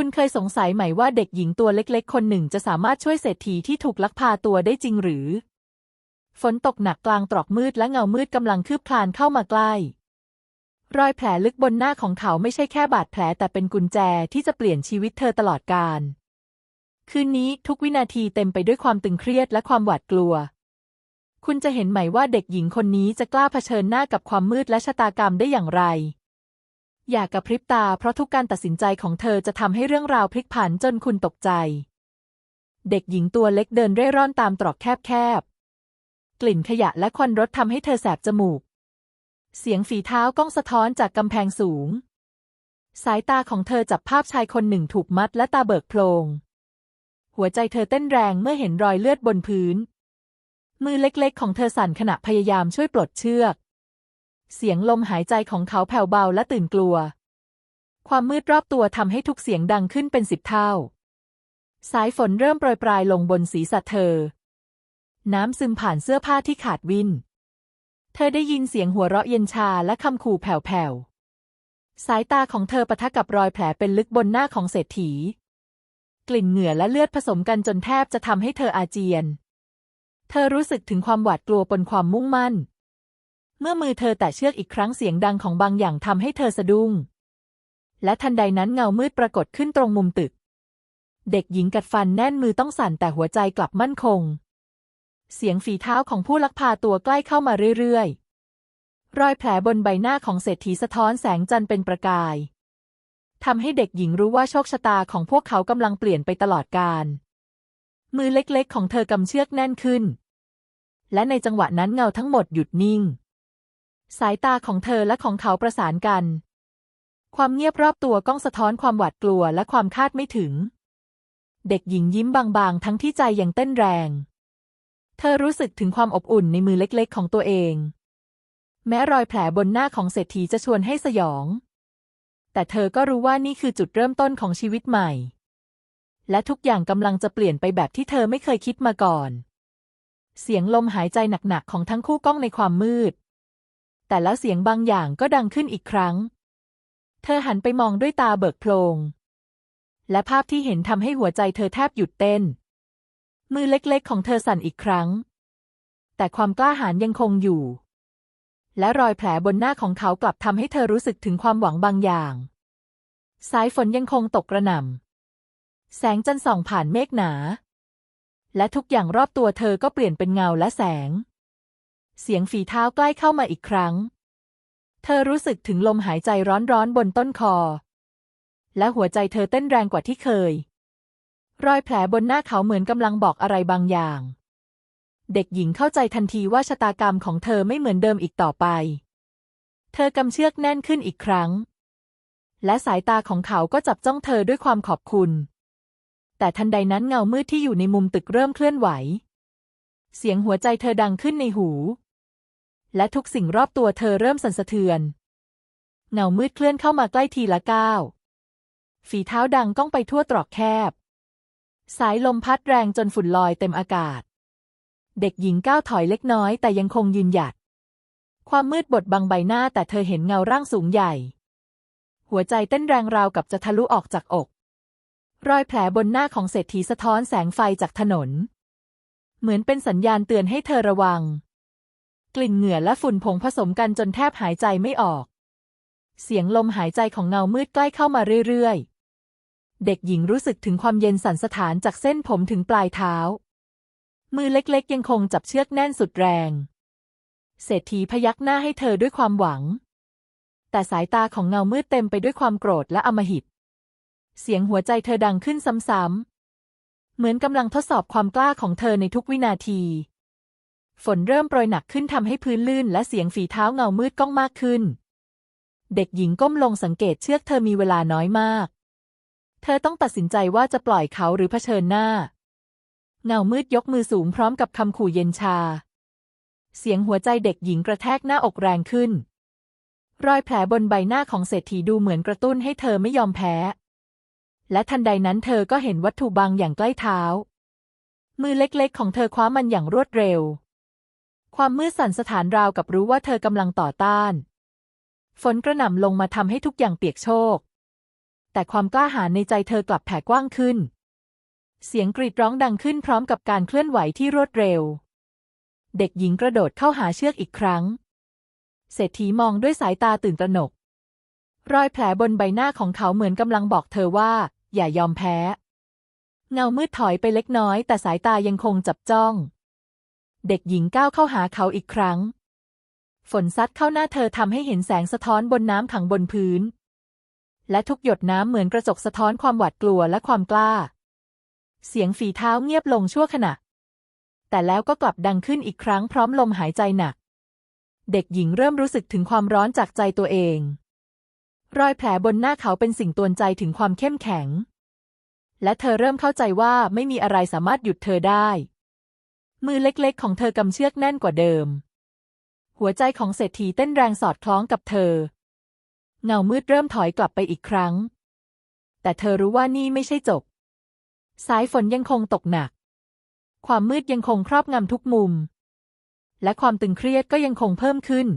คุณเคยสงสัยไหมว่าเด็กหญิงตัวเล็กๆ คนหนึ่งจะสามารถช่วยเศรษฐีที่ถูกลักพาตัวได้จริงหรือ ฝนตกหนักกลางตรอกมืดและเงามืดกำลังคืบคลานเข้ามาใกล้ รอยแผลลึกบนหน้าของเขาไม่ใช่แค่บาดแผลแต่เป็นกุญแจที่จะเปลี่ยนชีวิตเธอตลอดกาล คืนนี้ทุกวินาทีเต็มไปด้วยความตึงเครียดและความหวาดกลัว คุณจะเห็นไหมว่าเด็กหญิงคนนี้จะกล้าเผชิญหน้ากับความมืดและชะตากรรมได้อย่างไร อย่ากระพริบตาเพราะทุกการตัดสินใจของเธอจะทำให้เรื่องราวพลิกผันจนคุณตกใจ เด็กหญิงตัวเล็กเดินเร่ร่อนตามตรอกแคบๆ กลิ่นขยะและควันรถทำให้เธอแสบจมูก เสียงฝีเท้าก้องสะท้อนจากกำแพงสูง สายตาของเธอจับภาพชายคนหนึ่งถูกมัดและตาเบิกโพลง หัวใจเธอเต้นแรงเมื่อเห็นรอยเลือดบนพื้น มือเล็กๆ ของเธอสั่นขณะพยายามช่วยปลดเชือก เสียงลมหายใจของเขาแผ่วเบาและตื่นกลัว ความมืดรอบตัวทำให้ทุกเสียงดังขึ้นเป็นสิบเท่า สายฝนเริ่มโปรยปลายลงบนศีรษะเธอ น้ำซึมผ่านเสื้อผ้าที่ขาดวิน เธอได้ยินเสียงหัวเราะเย็นชาและคำขู่แผ่วๆ สายตาของเธอปะทะกับรอยแผลเป็นลึกบนหน้าของเศรษฐี กลิ่นเหงื่อและเลือดผสมกันจนแทบจะทำให้เธออาเจียน เธอรู้สึกถึงความหวาดกลัวปนความมุ่งมั่น เมื่อมือเธอแตะเชือกอีกครั้งเสียงดังของบางอย่างทำให้เธอสะดุ้ง และทันใดนั้นเงามืดปรากฏขึ้นตรงมุมตึก เด็กหญิงกัดฟันแน่นมือต้องสั่นแต่หัวใจกลับมั่นคง เสียงฝีเท้าของผู้ลักพาตัวใกล้เข้ามาเรื่อยๆ รอยแผลบนใบหน้าของเศรษฐีสะท้อนแสงจันทร์เป็นประกายทำให้เด็กหญิงรู้ว่าโชคชะตาของพวกเขากำลังเปลี่ยนไปตลอดกาลมือเล็กๆ ของเธอกำเชือกแน่นขึ้น และในจังหวะนั้นเงาทั้งหมดหยุดนิ่ง สายตาของเธอและของเขาประสานกัน ความเงียบรอบตัวก้องสะท้อนความหวาดกลัวและความคาดไม่ถึง เด็กหญิงยิ้มบางๆ ทั้งที่ใจยังเต้นแรง เธอรู้สึกถึงความอบอุ่นในมือเล็กๆ ของตัวเอง แม้รอยแผลบนหน้าของเศรษฐีจะชวนให้สยอง แต่เธอก็รู้ว่านี่คือจุดเริ่มต้นของชีวิตใหม่ และทุกอย่างกำลังจะเปลี่ยนไปแบบที่เธอไม่เคยคิดมาก่อน เสียงลมหายใจหนักๆของทั้งคู่ก้องในความมืด แต่แล้วเสียงบางอย่างก็ดังขึ้นอีกครั้ง เธอหันไปมองด้วยตาเบิกโพลง และภาพที่เห็นทำให้หัวใจเธอแทบหยุดเต้น มือเล็กๆ ของเธอสั่นอีกครั้ง แต่ความกล้าหาญยังคงอยู่ และรอยแผลบนหน้าของเขากลับทำให้เธอรู้สึกถึงความหวังบางอย่าง สายฝนยังคงตกกระหน่ำ แสงจันทร์ส่องผ่านเมฆหนา และทุกอย่างรอบตัวเธอก็เปลี่ยนเป็นเงาและแสง เสียงฝีเท้าใกล้เข้ามาอีกครั้ง เธอรู้สึกถึงลมหายใจร้อนๆบนต้นคอ และหัวใจเธอเต้นแรงกว่าที่เคย รอยแผลบนหน้าเขาเหมือนกำลังบอกอะไรบางอย่าง เด็กหญิงเข้าใจทันทีว่าชะตากรรมของเธอไม่เหมือนเดิมอีกต่อไป เธอกำเชือกแน่นขึ้นอีกครั้ง และสายตาของเขาก็จับจ้องเธอด้วยความขอบคุณ แต่ทันใดนั้นเงามืดที่อยู่ในมุมตึกเริ่มเคลื่อนไหว เสียงหัวใจเธอดังขึ้นในหู และทุกสิ่งรอบตัวเธอเริ่มสั่นสะเทือน เงามืดเคลื่อนเข้ามาใกล้ทีละก้าว ฝีเท้าดังก้องไปทั่วตรอกแคบ สายลมพัดแรงจนฝุ่นลอยเต็มอากาศ เด็กหญิงก้าวถอยเล็กน้อยแต่ยังคงยืนหยัด ความมืดบดบังใบหน้าแต่เธอเห็นเงาร่างสูงใหญ่ หัวใจเต้นแรงราวกับจะทะลุออกจากอก รอยแผลบนหน้าของเศรษฐีสะท้อนแสงไฟจากถนน เหมือนเป็นสัญญาณเตือนให้เธอระวัง กลิ่นเหงื่อและฝุ่นผงผสมกันจนแทบหายใจไม่ออก เสียงลมหายใจของเงามืดใกล้เข้ามาเรื่อยๆ เด็กหญิงรู้สึกถึงความเย็นสั่นสถานจากเส้นผมถึงปลายเท้า มือเล็กๆ ยังคงจับเชือกแน่นสุดแรง เศรษฐีพยักหน้าให้เธอด้วยความหวัง แต่สายตาของเงามืดเต็มไปด้วยความโกรธและอำมหิต เสียงหัวใจเธอดังขึ้นซ้ำๆ เหมือนกำลังทดสอบความกล้าของเธอในทุกวินาที ฝนเริ่มโปรยหนักขึ้นทำให้พื้นลื่นและเสียงฝีเท้าเงามืดก้องมากขึ้น เด็กหญิงก้มลงสังเกตเชือกเธอมีเวลาน้อยมาก เธอต้องตัดสินใจว่าจะปล่อยเขาหรือเผชิญหน้า เงามืดยกมือสูงพร้อมกับคำขู่เย็นชา เสียงหัวใจเด็กหญิงกระแทกหน้าอกแรงขึ้น รอยแผลบนใบหน้าของเศรษฐีดูเหมือนกระตุ้นให้เธอไม่ยอมแพ้ และทันใดนั้นเธอก็เห็นวัตถุบางอย่างใกล้เท้า มือเล็กๆ ของเธอคว้ามันอย่างรวดเร็ว ความมืดสั่นสถานราวกับรู้ว่าเธอกำลังต่อต้าน ฝนกระหน่ำลงมาทำให้ทุกอย่างเปียกโชก แต่ความกล้าหาญในใจเธอกลับแผ่กว้างขึ้น เสียงกรีดร้องดังขึ้นพร้อมกับการเคลื่อนไหวที่รวดเร็ว เด็กหญิงกระโดดเข้าหาเชือกอีกครั้ง เศรษฐีมองด้วยสายตาตื่นตระหนก รอยแผลบนใบหน้าของเขาเหมือนกำลังบอกเธอว่า อย่ายอมแพ้ เงามืดถอยไปเล็กน้อย แต่สายตายังคงจับจ้อง เด็กหญิงก้าวเข้าหาเขาอีกครั้ง ฝนซัดเข้าหน้าเธอทำให้เห็นแสงสะท้อนบนน้ำขังบนพื้น และทุกหยดน้ำเหมือนกระจกสะท้อนความหวาดกลัวและความกล้า เสียงฝีเท้าเงียบลงชั่วขณะ แต่แล้วก็กลับดังขึ้นอีกครั้งพร้อมลมหายใจหนัก เด็กหญิงเริ่มรู้สึกถึงความร้อนจากใจตัวเอง รอยแผลบนหน้าเขาเป็นสิ่งตวนใจถึงความเข้มแข็ง และเธอเริ่มเข้าใจว่าไม่มีอะไรสามารถหยุดเธอได้ มือเล็กๆ ของเธอกำเชือกแน่นกว่าเดิม หัวใจของเศรษฐีเต้นแรงสอดคล้องกับเธอ เงามืดเริ่มถอยกลับไปอีกครั้ง แต่เธอรู้ว่านี่ไม่ใช่จบ สายฝนยังคงตกหนัก ความมืดยังคงครอบงำทุกมุม และความตึงเครียดก็ยังคงเพิ่มขึ้น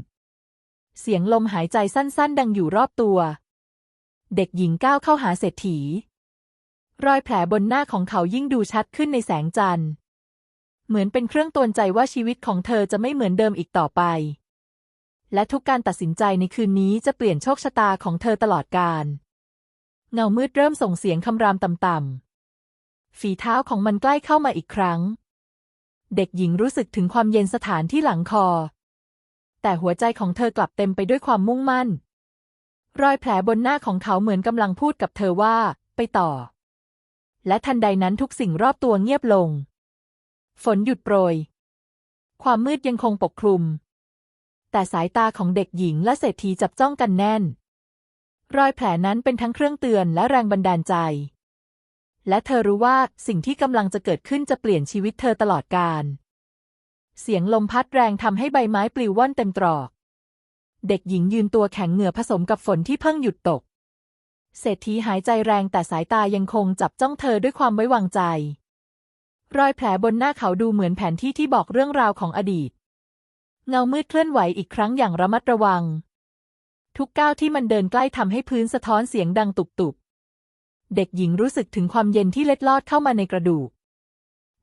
เสียงลมหายใจสั้น ๆ ดังอยู่รอบตัว เด็กหญิงก้าวเข้าหาเศรษฐี รอยแผลบนหน้าของเขายิ่งดูชัดขึ้นในแสงจันทร์ เหมือนเป็นเครื่องตือนใจว่าชีวิตของเธอจะไม่เหมือนเดิมอีกต่อไป และทุกการตัดสินใจในคืนนี้จะเปลี่ยนโชคชะตาของเธอตลอดกาลเงามืดเริ่มส่งเสียงคำรามต่ำๆฝีเท้าของมันใกล้เข้ามาอีกครั้ง เด็กหญิงรู้สึกถึงความเย็นสถานที่หลังคอ แต่หัวใจของเธอกลับเต็มไปด้วยความมุ่งมั่น รอยแผลบนหน้าของเขาเหมือนกำลังพูดกับเธอว่า ไปต่อ และทันใดนั้นทุกสิ่งรอบตัวเงียบลง ฝนหยุดโปรย ความมืดยังคงปกคลุม แต่สายตาของเด็กหญิงและเศรษฐีจับจ้องกันแน่น รอยแผลนั้นเป็นทั้งเครื่องเตือนและแรงบันดาลใจ และเธอรู้ว่าสิ่งที่กำลังจะเกิดขึ้นจะเปลี่ยนชีวิตเธอตลอดกาลเสียงลมพัดแรงทำให้ใบไม้ปลิวว่อนเต็มตรอก เด็กหญิงยืนตัวแข็งเหงื่อผสมกับฝนที่เพิ่งหยุดตก เศรษฐีหายใจแรงแต่สายตายังคงจับจ้องเธอด้วยความไว้วางใจ รอยแผลบนหน้าเขาดูเหมือนแผนที่ที่บอกเรื่องราวของอดีต เงามืดเคลื่อนไหวอีกครั้งอย่างระมัดระวัง ทุกก้าวที่มันเดินใกล้ทำให้พื้นสะท้อนเสียงดังตุบๆ เด็กหญิงรู้สึกถึงความเย็นที่เล็ดลอดเข้ามาในกระดูก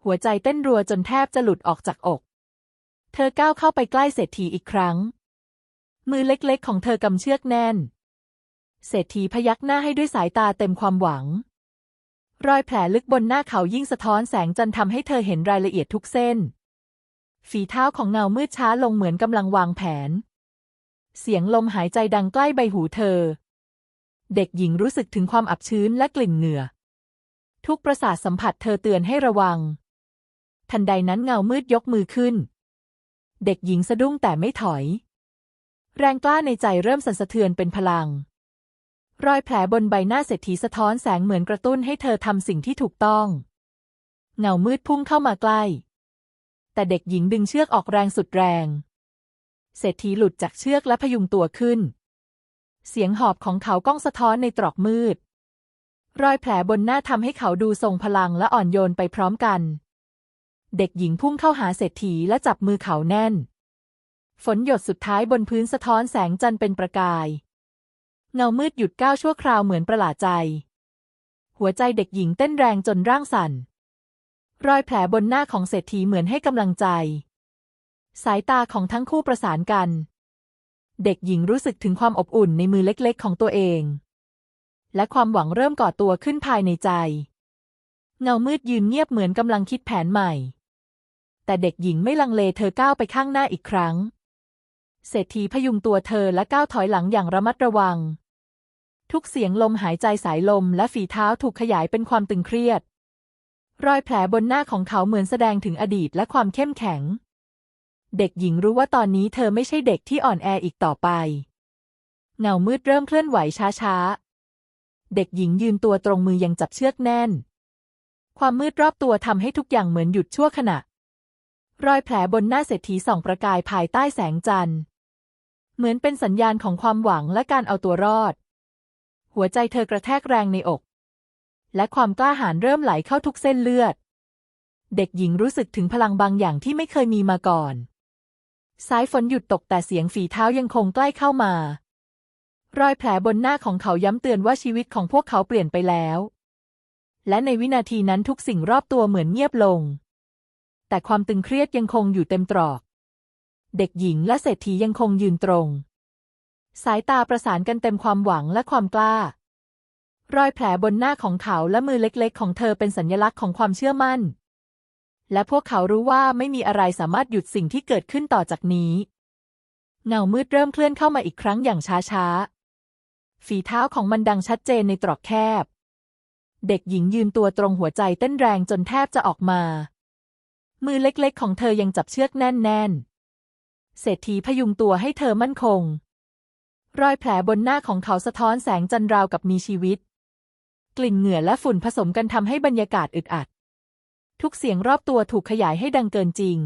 หัวใจเต้นรัวจนแทบจะหลุดออกจากอก เธอก้าวเข้าไปใกล้เศรษฐีอีกครั้ง มือเล็กๆ ของเธอกำเชือกแน่น เศรษฐีพยักหน้าให้ด้วยสายตาเต็มความหวัง รอยแผลลึกบนหน้าเขายิ่งสะท้อนแสงจันทร์ทำให้เธอเห็นรายละเอียดทุกเส้น ฝีเท้าของเงามืดช้าลงเหมือนกำลังวางแผน เสียงลมหายใจดังใกล้ใบหูเธอ เด็กหญิงรู้สึกถึงความอับชื้นและกลิ่นเหงื่อ ทุกประสาทสัมผัสเธอเตือนให้ระวัง ทันใดนั้นเงามืดยกมือขึ้น เด็กหญิงสะดุ้งแต่ไม่ถอย แรงกล้าในใจเริ่มสั่นสะเทือนเป็นพลัง รอยแผลบนใบหน้าเศรษฐีสะท้อนแสงเหมือนกระตุ้นให้เธอทำสิ่งที่ถูกต้อง เงามืดพุ่งเข้ามาใกล้ แต่เด็กหญิงดึงเชือกออกแรงสุดแรง เศรษฐีหลุดจากเชือกและพยุงตัวขึ้น เสียงหอบของเขาก้องสะท้อนในตรอกมืด รอยแผลบนหน้าทำให้เขาดูทรงพลังและอ่อนโยนไปพร้อมกัน เด็กหญิงพุ่งเข้าหาเศรษฐีและจับมือเขาแน่น ฝนหยดสุดท้ายบนพื้นสะท้อนแสงจันทร์เป็นประกาย เงามืดหยุดก้าวชั่วคราวเหมือนประหลาดใจ หัวใจเด็กหญิงเต้นแรงจนร่างสั่น รอยแผลบนหน้าของเศรษฐีเหมือนให้กำลังใจ สายตาของทั้งคู่ประสานกัน เด็กหญิงรู้สึกถึงความอบอุ่นในมือเล็กๆ ของตัวเอง และความหวังเริ่มก่อตัวขึ้นภายในใจ เงามืดยืนเงียบเหมือนกำลังคิดแผนใหม่ แต่เด็กหญิงไม่ลังเลเธอก้าวไปข้างหน้าอีกครั้ง เศรษฐีพยุงตัวเธอและก้าวถอยหลังอย่างระมัดระวัง ทุกเสียงลมหายใจสายลมและฝีเท้าถูกขยายเป็นความตึงเครียด รอยแผลบนหน้าของเขาเหมือนแสดงถึงอดีตและความเข้มแข็ง เด็กหญิงรู้ว่าตอนนี้เธอไม่ใช่เด็กที่อ่อนแออีกต่อไป เงามืดเริ่มเคลื่อนไหวช้าๆ เด็กหญิงยืนตัวตรงมือยังจับเชือกแน่น ความมืดรอบตัวทำให้ทุกอย่างเหมือนหยุดชั่วขณะรอยแผลบนหน้าเศรษฐีส่องประกายภายใต้แสงจันทร์ เหมือนเป็นสัญญาณของความหวังและการเอาตัวรอด หัวใจเธอกระแทกแรงในอก และความกล้าหาญเริ่มไหลเข้าทุกเส้นเลือด เด็กหญิงรู้สึกถึงพลังบางอย่างที่ไม่เคยมีมาก่อน สายฝนหยุดตกแต่เสียงฝีเท้ายังคงใกล้เข้ามา รอยแผลบนหน้าของเขาย้ำเตือนว่าชีวิตของพวกเขาเปลี่ยนไปแล้ว และในวินาทีนั้นทุกสิ่งรอบตัวเหมือนเงียบลง แต่ความตึงเครียดยังคงอยู่เต็มตรอก เด็กหญิงและเศรษฐียังคงยืนตรง สายตาประสานกันเต็มความหวังและความกล้า รอยแผลบนหน้าของเขาและมือเล็กๆ ของเธอเป็นสัญลักษณ์ของความเชื่อมั่น และพวกเขารู้ว่าไม่มีอะไรสามารถหยุดสิ่งที่เกิดขึ้นต่อจากนี้ เงามืดเริ่มเคลื่อนเข้ามาอีกครั้งอย่างช้าๆ ฝีเท้าของมันดังชัดเจนในตรอกแคบ เด็กหญิงยืนตัวตรงหัวใจเต้นแรงจนแทบจะออกมา มือเล็กๆ ของเธอยังจับเชือกแน่นๆ เศรษฐีพยุงตัวให้เธอมั่นคง รอยแผลบนหน้าของเขาสะท้อนแสงจันทร์ราวกับมีชีวิต กลิ่นเหงื่อและฝุ่นผสมกันทำให้บรรยากาศอึดอัด ทุกเสียงรอบตัวถูกขยายให้ดังเกินจริง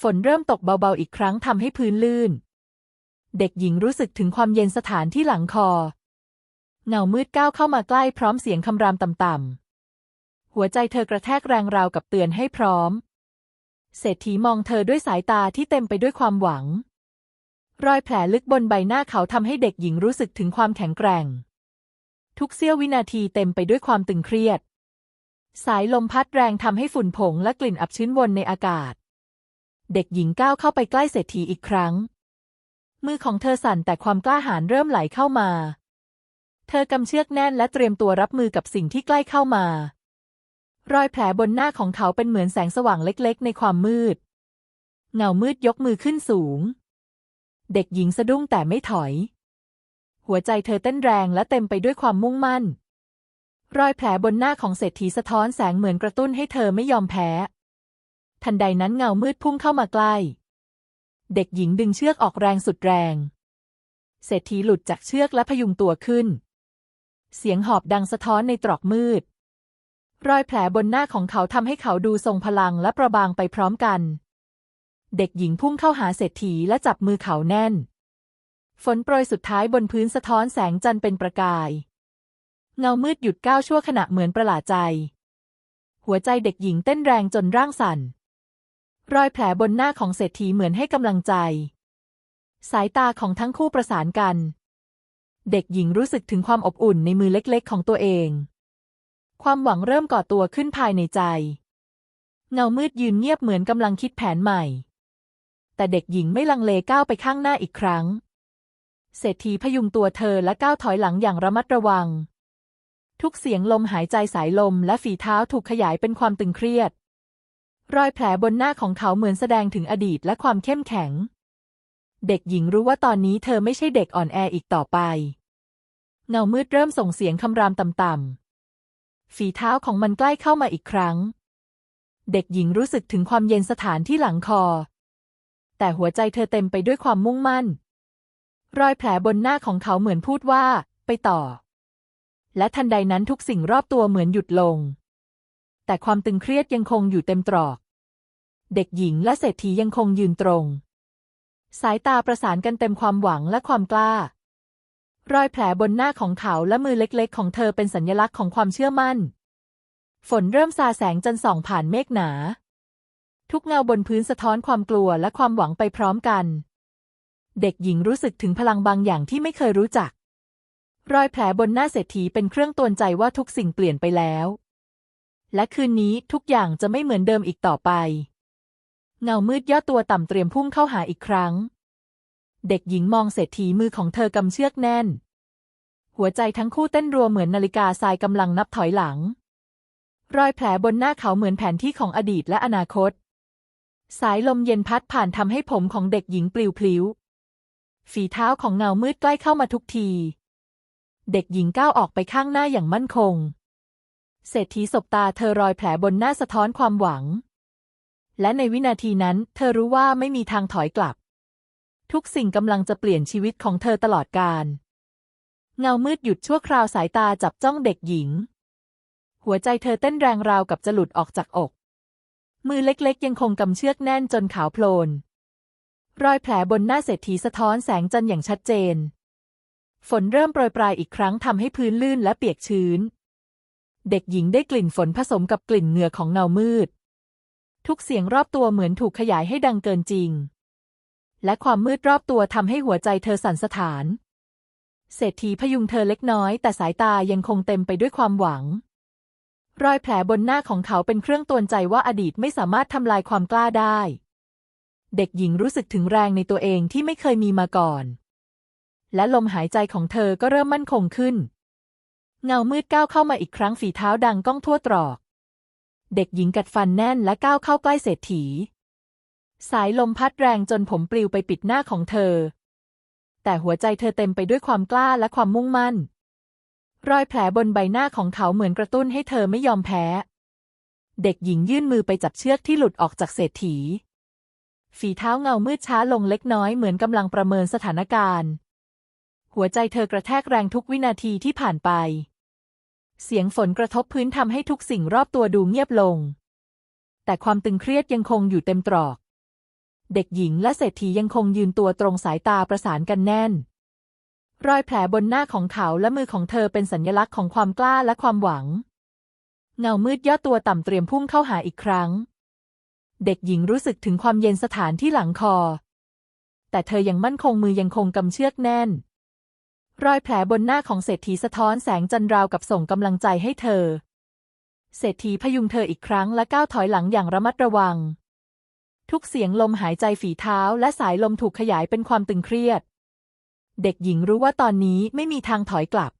ฝนเริ่มตกเบาๆอีกครั้งทำให้พื้นลื่น เด็กหญิงรู้สึกถึงความเย็นสถานที่หลังคอ เงามืดก้าวเข้ามาใกล้พร้อมเสียงคำรามต่ำๆหัวใจเธอกระแทกแรงราวกับเตือนให้พร้อม เศรษฐีมองเธอด้วยสายตาที่เต็มไปด้วยความหวัง รอยแผลลึกบนใบหน้าเขาทำให้เด็กหญิงรู้สึกถึงความแข็งแกร่ง ทุกเสี้ยววินาทีเต็มไปด้วยความตึงเครียด สายลมพัดแรงทำให้ฝุ่นผงและกลิ่นอับชื้นวนในอากาศ เด็กหญิงก้าวเข้าไปใกล้เศรษฐีอีกครั้ง มือของเธอสั่นแต่ความกล้าหาญเริ่มไหลเข้ามา เธอกำเชือกแน่นและเตรียมตัวรับมือกับสิ่งที่ใกล้เข้ามา รอยแผลบนหน้าของเขาเป็นเหมือนแสงสว่างเล็กๆ ในความมืด เงามืดยกมือขึ้นสูง เด็กหญิงสะดุ้งแต่ไม่ถอย หัวใจเธอเต้นแรงและเต็มไปด้วยความมุ่งมั่น รอยแผลบนหน้าของเศรษฐีสะท้อนแสงเหมือนกระตุ้นให้เธอไม่ยอมแพ้ ทันใดนั้นเงามืดพุ่งเข้ามาใกล้ เด็กหญิงดึงเชือกออกแรงสุดแรง เศรษฐีหลุดจากเชือกและพยุงตัวขึ้น เสียงหอบดังสะท้อนในตรอกมืด รอยแผลบนหน้าของเขาทำให้เขาดูทรงพลังและประบางไปพร้อมกัน เด็กหญิงพุ่งเข้าหาเศรษฐีและจับมือเขาแน่น ฝนโปรยสุดท้ายบนพื้นสะท้อนแสงจันทร์เป็นประกาย เงามืดหยุดก้าวชั่วขณะเหมือนประหลาดใจ หัวใจเด็กหญิงเต้นแรงจนร่างสั่น รอยแผลบนหน้าของเศรษฐีเหมือนให้กำลังใจ สายตาของทั้งคู่ประสานกัน เด็กหญิงรู้สึกถึงความอบอุ่นในมือเล็กๆ ของตัวเอง ความหวังเริ่มก่อตัวขึ้นภายในใจ เงามืดยืนเงียบเหมือนกำลังคิดแผนใหม่ แต่เด็กหญิงไม่ลังเลก้าวไปข้างหน้าอีกครั้ง เศรษฐีพยุงตัวเธอและก้าวถอยหลังอย่างระมัดระวัง ทุกเสียงลมหายใจสายลมและฝีเท้าถูกขยายเป็นความตึงเครียด รอยแผลบนหน้าของเขาเหมือนแสดงถึงอดีตและความเข้มแข็ง เด็กหญิงรู้ว่าตอนนี้เธอไม่ใช่เด็กอ่อนแออีกต่อไป เงามืดเริ่มส่งเสียงคำรามต่ำๆ ฝีเท้าของมันใกล้เข้ามาอีกครั้ง เด็กหญิงรู้สึกถึงความเย็นสถานที่หลังคอ แต่หัวใจเธอเต็มไปด้วยความมุ่งมั่น รอยแผลบนหน้าของเขาเหมือนพูดว่า ไปต่อ และทันใดนั้นทุกสิ่งรอบตัวเหมือนหยุดลง แต่ความตึงเครียดยังคงอยู่เต็มตรอก เด็กหญิงและเศรษฐียังคงยืนตรง สายตาประสานกันเต็มความหวังและความกล้า รอยแผลบนหน้าของเขาและมือเล็กๆ ของเธอเป็นสัญลักษณ์ของความเชื่อมั่น ฝนเริ่มซาแสงจันส่องผ่านเมฆหนา ทุกเงาบนพื้นสะท้อนความกลัวและความหวังไปพร้อมกัน เด็กหญิงรู้สึกถึงพลังบางอย่างที่ไม่เคยรู้จัก รอยแผลบนหน้าเศรษฐีเป็นเครื่องตือนใจว่าทุกสิ่งเปลี่ยนไปแล้ว และคืนนี้ทุกอย่างจะไม่เหมือนเดิมอีกต่อไป เงามืดย่อตัวต่ำเตรียมพุ่งเข้าหาอีกครั้ง เด็กหญิงมองเศรษฐีมือของเธอกำเชือกแน่น หัวใจทั้งคู่เต้นรัวเหมือนนาฬิกาทรายกำลังนับถอยหลัง รอยแผลบนหน้าเขาเหมือนแผนที่ของอดีตและอนาคต สายลมเย็นพัดผ่านทำให้ผมของเด็กหญิงปลิวพลิ้ว ฝีเท้าของเงามืดใกล้เข้ามาทุกที เด็กหญิงก้าวออกไปข้างหน้าอย่างมั่นคง เศรษฐีสบตาเธอรอยแผลบนหน้าสะท้อนความหวัง และในวินาทีนั้น เธอรู้ว่าไม่มีทางถอยกลับ ทุกสิ่งกำลังจะเปลี่ยนชีวิตของเธอตลอดกาลเงามืดหยุดชั่วคราวสายตาจับจ้องเด็กหญิง หัวใจเธอเต้นแรงราวกับจะหลุดออกจากอก มือเล็กๆ ยังคงกำเชือกแน่นจนขาวโพลน รอยแผลบนหน้าเศรษฐีสะท้อนแสงจันทร์อย่างชัดเจน ฝนเริ่มโปรยปลายอีกครั้งทำให้พื้นลื่นและเปียกชื้น เด็กหญิงได้กลิ่นฝนผสมกับกลิ่นเหงื่อของเงามืด ทุกเสียงรอบตัวเหมือนถูกขยายให้ดังเกินจริง และความมืดรอบตัวทำให้หัวใจเธอสั่นสะท้าน เศรษฐีพยุงเธอเล็กน้อย แต่สายตายังคงเต็มไปด้วยความหวัง รอยแผลบนหน้าของเขาเป็นเครื่องตือนใจว่าอดีตไม่สามารถทำลายความกล้าได้ เด็กหญิงรู้สึกถึงแรงในตัวเองที่ไม่เคยมีมาก่อน และลมหายใจของเธอก็เริ่มมั่นคงขึ้น เงามืดก้าวเข้ามาอีกครั้งฝีเท้าดังก้องทั่วตรอก เด็กหญิงกัดฟันแน่นและก้าวเข้าใกล้เศรษฐี สายลมพัดแรงจนผมปลิวไปปิดหน้าของเธอ แต่หัวใจเธอเต็มไปด้วยความกล้าและความมุ่งมั่น รอยแผลบนใบหน้าของเขาเหมือนกระตุ้นให้เธอไม่ยอมแพ้ เด็กหญิงยื่นมือไปจับเชือกที่หลุดออกจากเศรษฐี ฝีเท้าเงามืดช้าลงเล็กน้อยเหมือนกำลังประเมินสถานการณ์ หัวใจเธอกระแทกแรงทุกวินาทีที่ผ่านไป เสียงฝนกระทบพื้นทำให้ทุกสิ่งรอบตัวดูเงียบลง แต่ความตึงเครียดยังคงอยู่เต็มตรอก เด็กหญิงและเศรษฐียังคงยืนตัวตรงสายตาประสานกันแน่น รอยแผลบนหน้าของเขาและมือของเธอเป็นสัญลักษณ์ของความกล้าและความหวัง เงามืดย่อตัวต่ำเตรียมพุ่งเข้าหาอีกครั้ง เด็กหญิงรู้สึกถึงความเย็นสถานที่หลังคอ แต่เธอยังมั่นคงมือยังคงกำเชือกแน่น รอยแผลบนหน้าของเศรษฐีสะท้อนแสงจันทร์ราวกับส่งกำลังใจให้เธอ เศรษฐีพยุงเธออีกครั้งและก้าวถอยหลังอย่างระมัดระวัง ทุกเสียงลมหายใจฝีเท้าและสายลมถูกขยายเป็นความตึงเครียด เด็กหญิงรู้ว่าตอนนี้ไม่มีทางถอยกลับ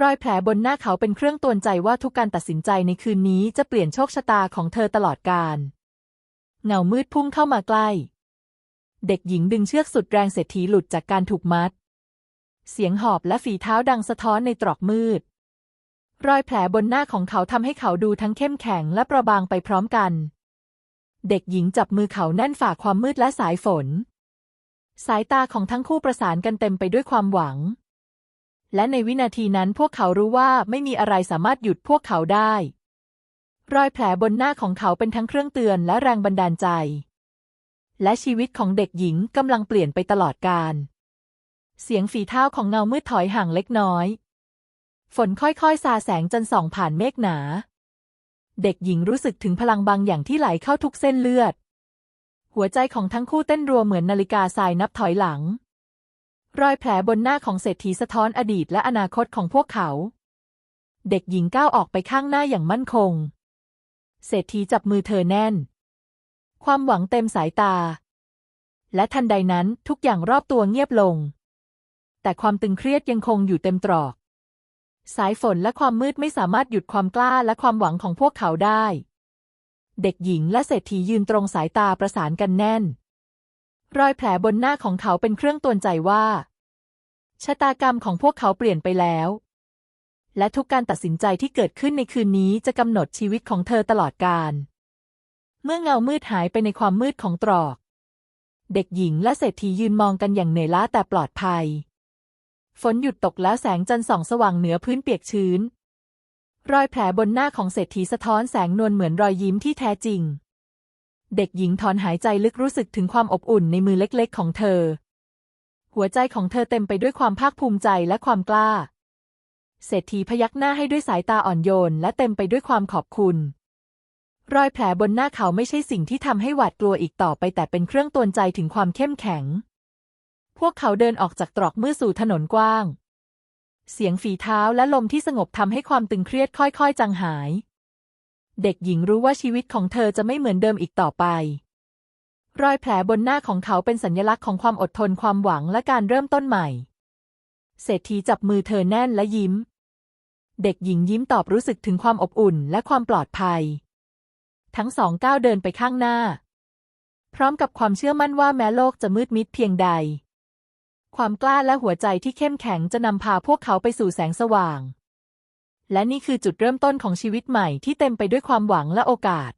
รอยแผลบนหน้าเขาเป็นเครื่องตือนใจว่าทุกการตัดสินใจในคืนนี้จะเปลี่ยนโชคชะตาของเธอตลอดกาลเงามืดพุ่งเข้ามาใกล้ เด็กหญิงดึงเชือกสุดแรงเศรษฐีหลุดจากการถูกมัด เสียงหอบและฝีเท้าดังสะท้อนในตรอกมืด รอยแผลบนหน้าของเขาทำให้เขาดูทั้งเข้มแข็งและประบางไปพร้อมกัน เด็กหญิงจับมือเขาแน่นฝ่าความมืดและสายฝน สายตาของทั้งคู่ประสานกันเต็มไปด้วยความหวัง และในวินาทีนั้นพวกเขารู้ว่าไม่มีอะไรสามารถหยุดพวกเขาได้ รอยแผลบนหน้าของเขาเป็นทั้งเครื่องเตือนและแรงบันดาลใจ และชีวิตของเด็กหญิงกำลังเปลี่ยนไปตลอดกาลเสียงฝีเท้าของเงามืดถอยห่างเล็กน้อย ฝนค่อยๆสาแสงจนส่องผ่านเมฆหนา เด็กหญิงรู้สึกถึงพลังบางอย่างที่ไหลเข้าทุกเส้นเลือด หัวใจของทั้งคู่เต้นรัวเหมือนนาฬิกาทรายนับถอยหลัง รอยแผลบนหน้าของเศรษฐีสะท้อนอดีตและอนาคตของพวกเขา เด็กหญิงก้าวออกไปข้างหน้าอย่างมั่นคง เศรษฐีจับมือเธอแน่น ความหวังเต็มสายตา และทันใดนั้นทุกอย่างรอบตัวเงียบลง แต่ความตึงเครียดยังคงอยู่เต็มตรอก สายฝนและความมืดไม่สามารถหยุดความกล้าและความหวังของพวกเขาได้ เด็กหญิงและเศรษฐียืนตรงสายตาประสานกันแน่น รอยแผลบนหน้าของเขาเป็นเครื่องตือนใจว่า ชะตากรรมของพวกเขาเปลี่ยนไปแล้ว และทุกการตัดสินใจที่เกิดขึ้นในคืนนี้จะกำหนดชีวิตของเธอตลอดกาลเมื่อเงามืดหายไปในความมืดของตรอก เด็กหญิงและเศรษฐียืนมองกันอย่างเหนื่อยล้าแต่ปลอดภัย ฝนหยุดตกแล้วแสงจันทร์ส่องสว่างเหนือพื้นเปียกชื้น รอยแผลบนหน้าของเศรษฐีสะท้อนแสงนวลเหมือนรอยยิ้มที่แท้จริง เด็กหญิงถอนหายใจลึกรู้สึกถึงความอบอุ่นในมือเล็กๆ ของเธอ หัวใจของเธอเต็มไปด้วยความภาคภูมิใจและความกล้า เศรษฐีพยักหน้าให้ด้วยสายตาอ่อนโยน และเต็มไปด้วยความขอบคุณ รอยแผลบนหน้าเขาไม่ใช่สิ่งที่ทำให้หวาดกลัวอีกต่อไปแต่เป็นเครื่องตือนใจถึงความเข้มแข็ง พวกเขาเดินออกจากตรอกมืดสู่ถนนกว้าง เสียงฝีเท้าและลมที่สงบทำให้ความตึงเครียดค่อยๆ จางหาย เด็กหญิงรู้ว่าชีวิตของเธอจะไม่เหมือนเดิมอีกต่อไป รอยแผลบนหน้าของเขาเป็นสัญลักษณ์ของความอดทนความหวังและการเริ่มต้นใหม่ เศรษฐีจับมือเธอแน่นและยิ้ม เด็กหญิงยิ้มตอบรู้สึกถึงความอบอุ่นและความปลอดภัย ทั้งสองก้าวเดินไปข้างหน้า พร้อมกับความเชื่อมั่นว่าแม้โลกจะมืดมิดเพียงใด ความกล้าและหัวใจที่เข้มแข็งจะนำพาพวกเขาไปสู่แสงสว่าง และนี่คือจุดเริ่มต้นของชีวิตใหม่ที่เต็มไปด้วยความหวังและโอกาส